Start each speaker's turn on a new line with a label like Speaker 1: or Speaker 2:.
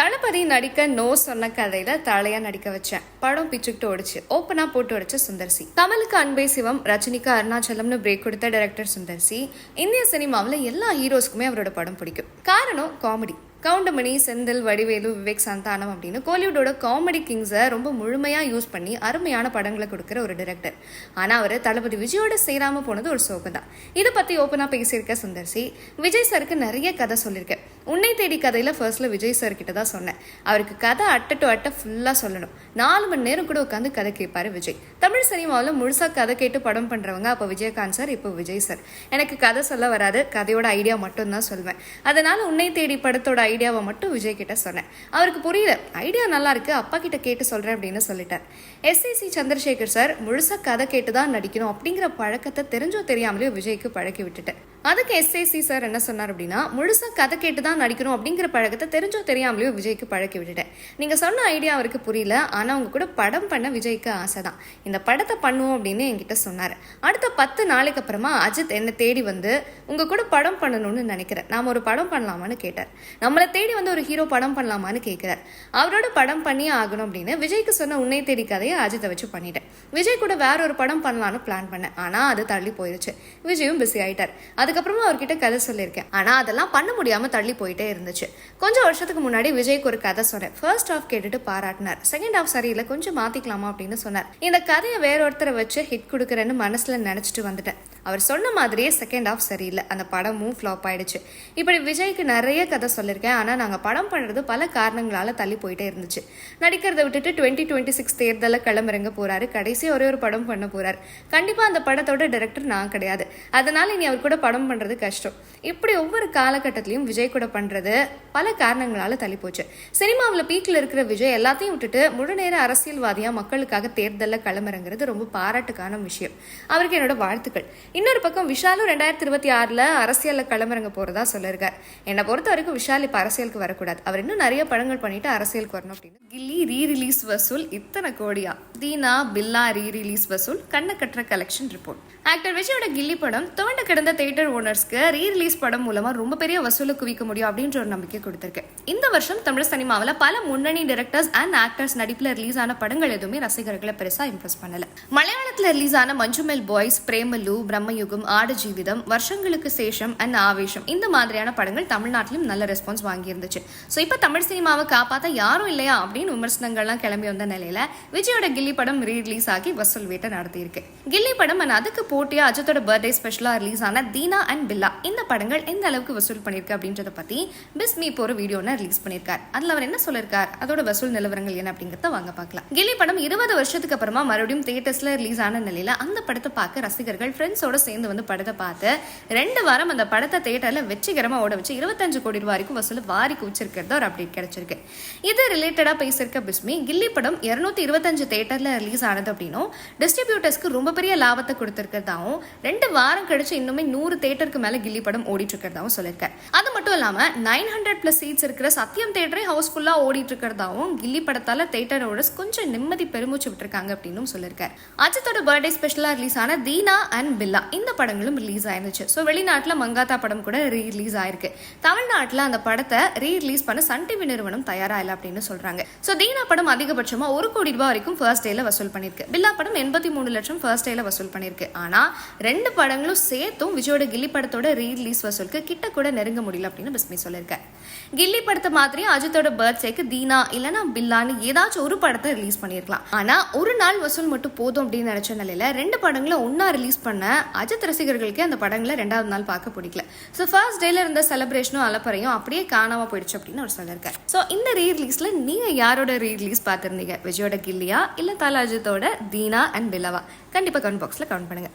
Speaker 1: தளபதி நடிக்க நோ சொன்ன கதையில தலையா நடிக்க வச்சேன். படம் பிச்சுக்கிட்டு ஓடிச்சு. ஓப்பனா போட்டு உடைச்ச சுந்தர்சி. கமலுக்கு அன்பே சிவம் ரஜினிக்கு அருணாச்சலம்னு பிரேக் கொடுத்த டைரக்டர் சுந்தர்சி. இந்திய சினிமாவில் எல்லா ஹீரோஸ்க்குமே அவரோட படம் பிடிக்கும். காரணம் காமெடி கவுண்டமணி செந்தில் வடிவேலு விவேக் சந்தானம் அப்படின்னு கோலிவுட்டோட காமெடி கிங்ஸை ரொம்ப முழுமையாக யூஸ் பண்ணி அருமையான படங்களை கொடுக்குற ஒரு டிரெக்டர் ஆனால் அவர் தளபதி விஜயோட சேராமல் போனது ஒரு சோகம் தான் இதை பற்றி ஓப்பனாக பேசியிருக்க சுந்தர்சி விஜய் சாருக்கு நிறைய கதை சொல்லியிருக்கேன் உன்னை தேடி கதையில் ஃபர்ஸ்ட்ல விஜய் சார் கிட்ட தான் சொன்னேன். அவருக்கு கதை அட்ட டு அட்டை ஃபுல்லாக சொல்லணும். நாலு மணி நேரம் கூட உட்காந்து கதை கேட்பார் விஜய். தமிழ் சினிமாவில் முழுசாக கதை கேட்டு படம் பண்ணுறவங்க அப்போ விஜயகாந்த் சார் இப்போ விஜய் சார் எனக்கு கதை சொல்ல வராது கதையோட ஐடியா மட்டும்தான் சொல்வேன். அதனால உன்னை தேடி படத்தோட ஐடியாவை மட்டும் விஜய் கிட்ட சொன்னேன். அவருக்கு புரியல ஐடியா நல்லா இருக்கு அப்பா கிட்ட கேட்டு சொல்கிறேன் அப்படின்னு சொல்லிட்டார். எஸ்ஏசி சந்திரசேகர் சார் முழுசா கதை கேட்டு தான் நடிக்கணும் அப்படிங்கிற பழக்கத்தை தெரிஞ்சோ தெரியாமலேயோ விஜய்க்கு பழக்கி விட்டுட்டேன். அதுக்கு எஸ்ஏசி சார் என்ன சொன்னார் அப்படின்னா முழுசாக கதை கேட்டு தான் நடிக்கணும் அப்படிங்கிற பழக்கத்தை தெரிஞ்சோ தெரியாமலேயோ விஜய்க்கு பழக்கி விட்டுட்டேன். நீங்கள் சொன்ன ஐடியா அவருக்கு புரியல ஆனால் அவங்க கூட படம் பண்ண விஜய்க்கு ஆசை தான் இந்த படத்தை பண்ணுவோம் அப்படின்னு என்கிட்ட சொன்னார். அடுத்த பத்து நாளைக்கு அப்புறமா அஜித் என்னை தேடி வந்து உங்கள் கூட படம் பண்ணணும்னு நினைக்கிறேன். நாம் ஒரு படம் பண்ணலாமான்னு கேட்டார். நம்மளை தேடி வந்து ஒரு ஹீரோ படம் பண்ணலாமான்னு கேட்குறார். அவரோட படம் பண்ணியே ஆகணும் அப்படின்னு விஜய்க்கு சொன்ன உன்னை தேடி கதையை அஜித்தை வச்சு பண்ணிட்டேன். விஜய் கூட வேற ஒரு படம் பண்ணலான்னு பிளான் பண்ணேன். ஆனால் அது தள்ளி போயிடுச்சு விஜயும் பிஸி ஆயிட்டார். அதுக்கப்புறமா அவர்கிட்ட கதை சொல்லியிருக்கேன். ஆனா அதெல்லாம் பண்ண முடியாம தள்ளி போயிட்டே இருந்துச்சு. கொஞ்சம் வருஷத்துக்கு முன்னாடி விஜய்க்கு ஒரு கதை சொன்னேன். ஃபர்ஸ்ட் ஹாஃப் கேட்டுட்டு பாராட்டினார். செகண்ட் ஹாஃப் சரியில்லை கொஞ்சம் மாத்திக்கலாமா அப்படின்னு சொன்னார். இந்த கதையை வேற ஒருத்தரை வச்சு ஹிட் கொடுக்குறேன்னு மனசுல நினைச்சிட்டு வந்துட்டேன். அவர் சொன்ன மாதிரியே செகண்ட் ஆஃப் சரியில்லை. அந்த படமும் ஃப்ளாப் ஆயிடுச்சு. இப்படி விஜய்க்கு நிறைய கதை சொல்லியிருக்கேன். ஆனால் நாங்கள் படம் பண்ணுறது பல காரணங்களால் தள்ளி போயிட்டே இருந்துச்சு. நடிக்கிறதை விட்டுட்டு டுவெண்ட்டி டுவெண்ட்டி சிக்ஸ் தேர்தலில் களமிறங்க போகிறாரு கடைசி ஒரே ஒரு படம் பண்ண போகிறார் கண்டிப்பாக அந்த படத்தோட டைரக்டர் நான் கிடையாது. அதனால் இனி அவர் கூட படம் பண்ணுறது கஷ்டம். இப்படி ஒவ்வொரு காலகட்டத்திலையும் விஜய் கூட பண்ணுறது பல காரணங்களால் தள்ளி போச்சு. சினிமாவில் பீக்கில் இருக்கிற விஜய் எல்லாத்தையும் விட்டுட்டு முழு நேர அரசியல்வாதியாக மக்களுக்காக தேர்தலில் கிளம்புறங்கிறது ரொம்ப பாராட்டுக்கான விஷயம். அவருக்கு என்னோட வாழ்த்துக்கள். இன்னொரு பக்கம் விஷாலும் ரெண்டாயிரத்தி இருபத்தி ஆறில் அரசியலில் களமிறங்க போகிறதா சொல்லியிருக்கார் என்னை பொறுத்த வரைக்கும் விஷால் இப்போ அரசியலுக்கு வரக்கூடாது. அவர் இன்னும் நிறைய படங்கள் பண்ணிட்டு அரசியலுக்கு வரணும் அப்படின்னு. கில்லி ரீ ரிலீஸ் வசூல் இத்தனை கோடியா? தீனா பில்லா ரீ ரிலீஸ் வசூல் கண்ண கட்டுற கலெக்ஷன் ரிப்போர்ட் ஆக்டர் விஜயோட கில்லி படம் துவண்டு கிடந்த தேட்டர் ஓனர்ஸ்க்கு ரீ ரிலீஸ் படம் மூலமாக ரொம்ப பெரிய வசூலை குவிக்க முடியும் அப்படின்ற ஒரு நம்பிக்கை கொடுத்துருக்கு. இந்த வருஷம் தமிழ் சினிமாவில் பல முன்னணி டேரக்டர்ஸ் அண்ட் ஆக்டர்ஸ் நடிப்பில் ரிலீஸ் ஆன படங்கள் எதுவுமே ரசிகர்களை பெருசாக இம்ப்ரெஸ் பண்ணல. மலையாளத்தில் ரிலீஸ் ஆன மஞ்சுமெல் பாய்ஸ் பிரேமலு பிரம்மயுகம் ஆடு ஜீவிதம் வருஷங்களுக்கு சேஷம் அண்ட் ஆவேஷம் இந்த மாதிரியான படங்கள் தமிழ்நாட்டிலும் நல்ல ரெஸ்பான்ஸ் வாங்கியிருந்துச்சு. ஸோ இப்போ தமிழ் சினிமாவை காப்பாற்ற யாரும் இல்லையா அப்படின்னு விமர்சனங்கள்லாம் கிளம்பி வந்த நிலையில விஜயோட கில்லி படம் ரீ ஆகி வசூல் வேட்டை நடத்தியிருக்கு. கில்லி படம் அண்ட் அதுக்கு போட்டியா அஜித்தோட பர்த்டே ஸ்பெஷலாக ரிலீஸ் ஆன தீனா அண்ட் பில்லா இந்த படங்கள் எந்த அளவுக்கு வசூல் பண்ணியிருக்கு அப்படின்றத பற்றி பிஸ்மி இப்போ ஒரு வீடியோ ரிலீஸ் பண்ணியிருக்கார். அதில் அவர் என்ன சொல்லியிருக்கார்? அதோட வசூல் நிலவரங்கள் என்ன அப்படிங்கிறத வாங்க பார்க்கலாம். கில்லி படம் இருபது வருஷத்துக்கு அப்புறமா மறுபடியும் தியேட்டர்ஸ்ல ரிலீஸ் ஆன நிலையில அந்த படத்தை பார்க்க ரசிகர்கள் ஃப்ரெண்ட்ஸோட சேர்ந்து வந்து படத்தை பார்த்து ரெண்டு வாரம் அந்த படத்தை தேட்டரில் வெற்றிகரமாக ஓட வச்சு இருபத்தஞ்சு கோடி ரூபா வரைக்கும் வசூல் வாரி குவிச்சிருக்கிறது ஒரு அப்டேட் கிடைச்சிருக்கு. இது ரிலேட்டடாக பேசியிருக்க பிஸ்மி கில்லி படம் இரநூத்தி இருபத்தஞ்சு தேட்டரில் ரிலீஸ் ஆனது அப்படின்னும் டிஸ்ட்ரிபியூட்டர்ஸ்க்கு ரொம்ப பெரிய லாபத்தை கொடுத்திருக்கிறதாவும் ரெண்டு வாரம் கழிச்சு இன்னுமே நூறு தேட்டருக்கு மேலே கில்லி படம் ஓடிட்டு இருக்கிறதாவும் சொல்லியிருக்கேன் அது மட்டும் இல்லாம நைன் ஹண்ட்ரட் பிளஸ் சீட்ஸ் இருக்கிற சத்யம் தேட்டரே ஹவுஸ்ஃபுல்லாக ஓடிட்டு இருக்கிறதாவும் கில்லி படத்தால தேட்டர் ஓடர்ஸ் கொஞ்சம் நிம்மதி பெருமூச்சு விட்டுருக்காங்க அப்படின்னு சொல்லியிருக்காரு. அஜித்தோட பர்த்டே ஸ்பெஷலா ரிலீஸ் ஆன தீனா அண்ட் பில்லா இந்த படங்களும் ரிலீஸ் ஆயிருந்துச்சு. ஸோ வெளிநாட்டில் மங்காத்தா படம் கூட ரீ ரிலீஸ் ஆயிருக்கு. தமிழ்நாட்டில் அந்த படத்தை ரீ ரிலீஸ் பண்ண சன் டிவி நிறுவனம் தயாராக இல்லை அப்படின்னு சொல்றாங்க. ஸோ தீனா படம் அதிகபட்சமாக ஒரு கோடி ரூபாய் வரைக்கும் ஃபர்ஸ்ட் டேல வசூல் பண்ணியிருக்கு. பில்லா படம் எண்பத்தி மூணு லட்சம் ஃபர்ஸ்ட் டேல வசூல் பண்ணியிருக்கு. ஆனால் ரெண்டு படங்களும் சேர்த்தும் விஜயோட கில்லி படத்தோட ரீ ரிலீஸ் வசூலுக்கு கிட்ட கூட நெருங்க முடியல அப்படின்னு பிஸ்மி சொல்லியிருக்காரு. கில்லி படத்தை மாதிரி அஜித்தோட பர்த்டேக்கு தீனா இல்லைன்னா பில்லான்னு ஏதாச்சும் ஒரு படத்தை ரிலீஸ் பண்ணியிருக்கலாம். ஆனா ஒரு நாள் வசூல் மட்டும் போதும் அப்படின்னு நினைச்ச நிலையில ரெண்டு படங்களை ஒன்னா ரிலீஸ் பண்ண அஜித் ரசிகர்களுக்கு அந்த படங்களை ரெண்டாவது நாள் பார்க்க பிடிக்கல. ஸோ ஃபர்ஸ்ட் டேல இருந்த செலிப்ரேஷனும் அலப்பறையும் அப்படியே காணாம போயிடுச்சு அப்படின்னு அவர் சொல்லியிருக்கார். ஸோ இந்த ரீ ரிலீஸில் நீங்க யாரோட ரீ ரிலீஸ் பார்த்துருந்தீங்க? விஜயோட கில்லியா இல்ல தல அஜித்தோட தீனா அண்ட் பில்லவா? கண்டிப்பா கமெண்ட் பாக்ஸ்ல கமெண்ட் பண்ணுங்க.